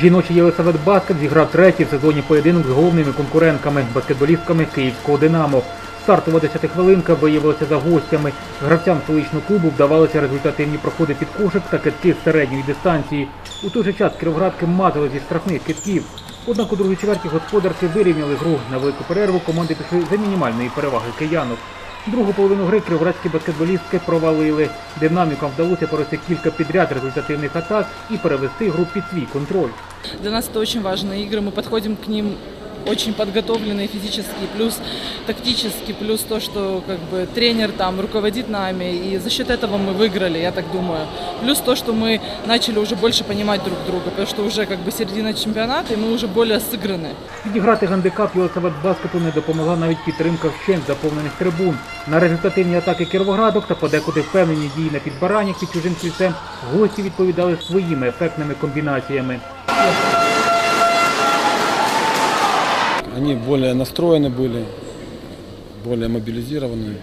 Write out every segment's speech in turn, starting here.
Жіночий Єлисавет Баскет зіграв третій в сезоні поєдинок з головними конкурентками баскетболістками київського Динамо. Стартова 10-хвилинка виявилася за гостями. Гравцям столичного клубу вдавалися результативні проходи під кошик та китки з середньої дистанції. У той же час кіровградки мазали зі штрафних китків. Однак у другій чверті господарки вирівняли гру. На велику перерву команди пішли за мінімальної переваги киянок. Другу половину гри кіровоградські баскетболістки провалили. Динамікам вдалося провести кілька підряд результативних атак і перевести гру під свій контроль. Для нас это очень важные игры, мы подходим к ним очень подготовленные физически, плюс тактически, плюс то, что как бы тренер там руководит нами, и за счет этого мы выиграли, я так думаю. Плюс то, что мы начали уже больше понимать друг друга, потому что уже как бы середина чемпионата, и мы уже более сыграны. Відіграти гандикап Єлисавет Баскету не допомогла навіть підтримка вщент заповнених трибун. На результативні атаки кіровоградок та подекуди впевнені дії на підбираннях під чужим кільцем гості відповідали своїми ефектними комбінаціями. Они более настроены были, более мобилизированы.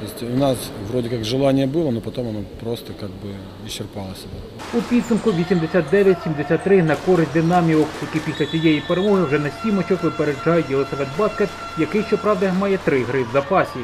То есть у нас вроде как желание было, но потом оно просто как бы исчерпало себя. У підсумку 89-73 на користь динаміок, які після цієї перемоги вже на сім очок випереджають Єлисавет Баскет, який, щоправда, має три гри в запасі.